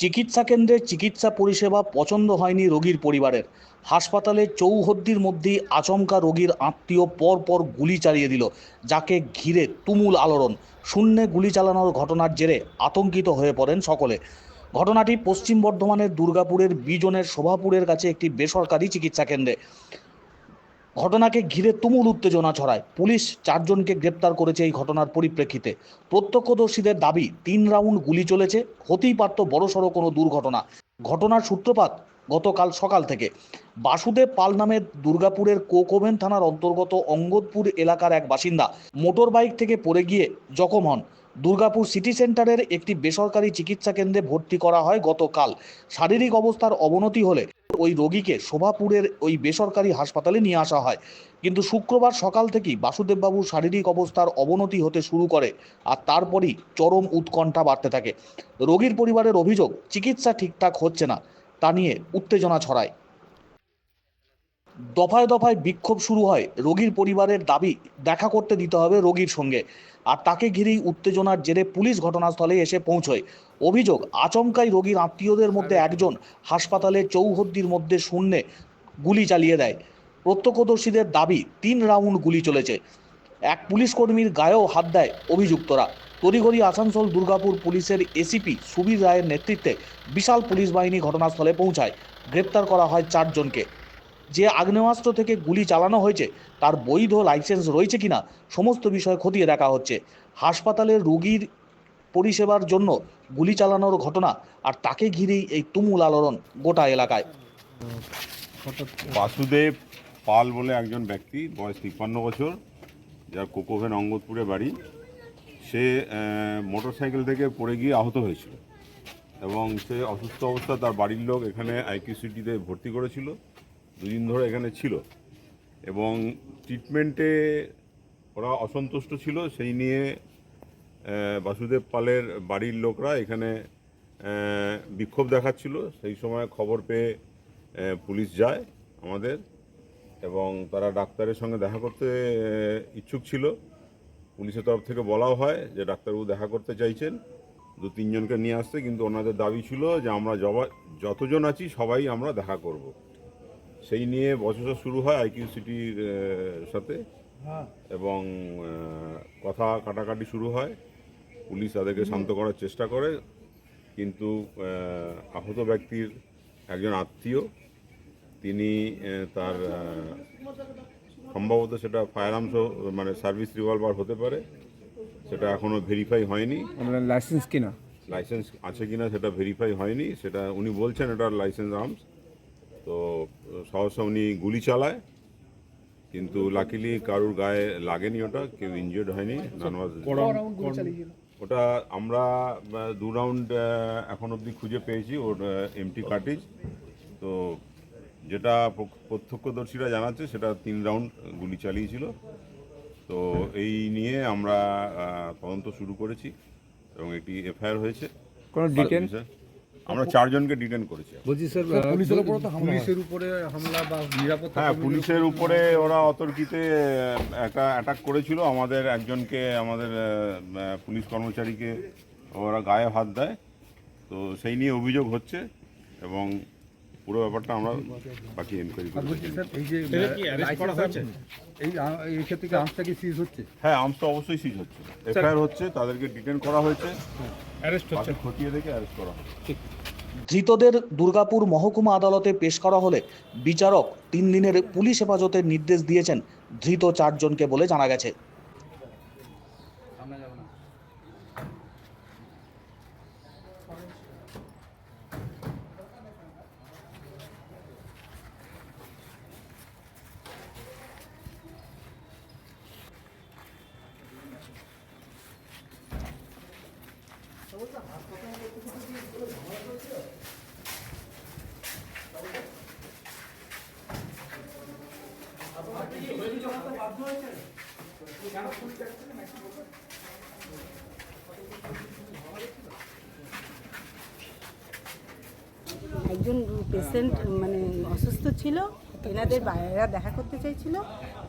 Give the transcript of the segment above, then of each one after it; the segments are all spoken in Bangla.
চিকিৎসা কেন্দ্রে চিকিৎসা পরিষেবা পছন্দ হয়নি রোগীর পরিবারের। হাসপাতালে চৌহদ্দির মধ্যেই আচমকা রোগীর আত্মীয় পর পর গুলি চালিয়ে দিল, যাকে ঘিরে তুমুল আলোড়ন। শূন্যে গুলি চালানোর ঘটনার জেরে আতঙ্কিত হয়ে পড়েন সকলে। ঘটনাটি পশ্চিম বর্ধমানের দুর্গাপুরের বিজনের শোভাপুরের কাছে একটি বেসরকারি চিকিৎসা কেন্দ্রে। ঘটনাকে ঘিরে তুমুল উত্তেজনা ছড়ায়। পুলিশ চারজনকে গ্রেপ্তার করেছে এই ঘটনার পরিপ্রেক্ষিতে। প্রত্যক্ষদর্শীদের দাবি, তিন রাউন্ড গুলি চলেছে, হতেই পারত বড়সড় কোনো দুর্ঘটনা। ঘটনার সূত্রপাত গতকাল সকাল থেকে। বাসুদেব পাল নামের দুর্গাপুরের কোকোভেন থানার অন্তর্গত অঙ্গদপুর এলাকার এক বাসিন্দা মোটর বাইক থেকে পড়ে গিয়ে জখম হন। দুর্গাপুর সিটি সেন্টারের একটি বেসরকারি চিকিৎসা কেন্দ্রে ভর্তি করা হয় গতকাল। শারীরিক অবস্থার অবনতি হলে ওই রোগীকে শোভাপুরের ওই বেসরকারি হাসপাতালে নিয়ে আসা হয়। কিন্তু শুক্রবার সকাল থেকেই বাসুদেববাবুর শারীরিক অবস্থার অবনতি হতে শুরু করে আর তারপরই চরম উৎকণ্ঠা বাড়তে থাকে। রোগীর পরিবারের অভিযোগ, চিকিৎসা ঠিকঠাক হচ্ছে না, তা নিয়ে উত্তেজনা ছড়ায়। দফায় দফায় বিক্ষোভ শুরু হয়। রোগীর পরিবারের দাবি দেখা করতে দিতে হবে রোগীর সঙ্গে। আর তাকে ঘিরেই উত্তেজনার জেরে পুলিশ ঘটনাস্থলে এসে পৌঁছয়। অভিযোগ আচমকাই রোগীর আত্মীয়দের মধ্যে একজন হাসপাতালে চৌহদ্দির মধ্যে শূন্যে গুলি চালিয়ে দেয়। প্রত্যক্ষদর্শীদের দাবি তিন রাউন্ড গুলি চলেছে। এক পুলিশ কর্মীর গায়েও হাত দেয় অভিযুক্তরা। তড়িঘড়ি আসানসোল দুর্গাপুর পুলিশের এসিপি সুবীর রায়ের নেতৃত্বে বিশাল পুলিশ বাহিনী ঘটনাস্থলে পৌঁছায়। গ্রেপ্তার করা হয় চারজনকে। যে আগ্নেয়াস্ত্র থেকে গুলি চালানো হয়েছে, তার বৈধ লাইসেন্স রয়েছে কিনা, সমস্ত বিষয় খতিয়ে দেখা হচ্ছে। হাসপাতালের রোগীর পরিষেবার জন্য গুলি চালানোর ঘটনা আর তাকে ঘিরেই এই তুমুল আলোড়ন গোটা এলাকায়। বাসুদেব পাল বলে একজন ব্যক্তি, বয়স তিপ্পান্ন বছর, যার কোকোভেন অঙ্গদপুরে বাড়ি। সে মোটর সাইকেল থেকে পড়ে গিয়ে আহত হয়েছিল এবং সে অসুস্থ অবস্থা তার বাড়ির লোক এখানে আইকিউসিটিতে ভর্তি করেছিল। দুদিন ধরে এখানে ছিল। এবং ট্রিটমেন্টে ওরা অসন্তুষ্ট ছিল। সেই নিয়ে বাসুদেব পালের বাড়ির লোকরা এখানে বিক্ষোভ দেখাচ্ছিল। সেই সময় খবর পেয়ে পুলিশ যায় আমাদের। এবং তারা ডাক্তারের সঙ্গে দেখা করতে ইচ্ছুক ছিল। পুলিশের তরফ থেকে বলাও হয় যে ডাক্তারবাবু দেখা করতে চাইছেন। দু, তিনজনকে নিয়ে আসতে। কিন্তু ওনাদের দাবি ছিল যে আমরা যতজন আছি সবাই আমরা দেখা করব। সেই নিয়ে বচসা শুরু হয় আইকিউ সিটির সাথে। এবং কথা কাটাকাটি শুরু হয়। পুলিশ তাদেরকে শান্ত করার চেষ্টা করে। কিন্তু আহত ব্যক্তির একজন আত্মীয় তিনি তার সম্ভবত সেটা ফায়ার আর্মস মানে সার্ভিস রিভলভার হতে পারে। সেটা এখনও ভেরিফাই হয়নি। আপনার লাইসেন্স কিনা? লাইসেন্স আছে কিনা সেটা ভেরিফাই হয়নি। সেটা উনি বলছেন এটা লাইসেন্স আর্মস। তো সহসা উনি গুলি চালায় কিন্তু লাকিলি কারুর গায়ে লাগেনি ওটা কেউ ইনজিওর্ড হয়নি ওটা আমরা দু রাউন্ড এখন অবধি খুঁজে পেয়েছি ওর এমটি কার্টিজ তো যেটা প্রত্যক্ষদর্শীরা জানাচ্ছে সেটা তিন রাউন্ড গুলি চালিয়েছিল। তো এই নিয়ে আমরা তদন্ত শুরু করেছি এবং একটি এফআইআর হয়েছে। কোনো ডিটেন আমরা চারজনকে ডিটেন করেছি। বলছি স্যার পুলিশের উপরে তো পুলিশের উপরে হামলা বা নিরাপত্তা হ্যাঁ পুলিশের উপরে ওরা অতর্কিতে একটা অ্যাটাক করেছিল। আমাদের একজনকে আমাদের পুলিশ কর্মচারীকে ওরা গায়ে হাত দেয়। তো সেই নিয়ে অভিযোগ হচ্ছে এবং পুরো ব্যাপারটা আমরা বাকি এনকোয়ারি করছি হচ্ছে? হ্যাঁ আর্মস তো অবশ্যই সিজ হচ্ছে। এফআইআর হচ্ছে তাদেরকে ডিটেন করা হয়েছে। বাকি খতিয়ে দেখে অ্যারেস্ট করা হবে ধৃতদের দুর্গাপুর মহকুমা আদালতে পেশ করা হলে বিচারক তিন দিনের পুলিশ হেফাজতের নির্দেশ দিয়েছেন ধৃত চারজনকে বলে জানা গেছে। একজন পেশেন্ট মানে অসুস্থ ছিল, এনাদের বাইরেরা দেখা করতে চাইছিল,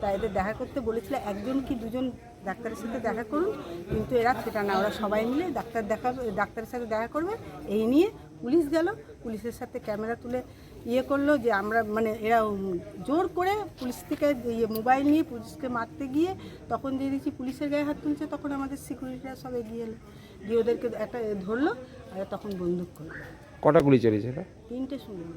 তাই এদের দেখা করতে বলেছিল, একজন কি দুজন ডাক্তারের সাথে দেখা করুন কিন্তু এরা সেটা না ওরা সবাই মিলে ডাক্তার দেখা ডাক্তারের সাথে দেখা করবে এই নিয়ে পুলিশ গেল পুলিশের সাথে ক্যামেরা তুলে ইয়ে করল যে আমরা মানে এরা জোর করে পুলিশ থেকে ইয়ে মোবাইল নিয়ে পুলিশকে মারতে গিয়ে তখন যে দেখছি পুলিশের গায়ে হাত তুলছে তখন আমাদের সিকিউরিটিরা সব এগিয়ে এলো গিয়ে ওদেরকে একটা ধরলো আর তখন বন্দুক করল। কটা গুলি চালিয়েছে এটা তিনটে শুনলাম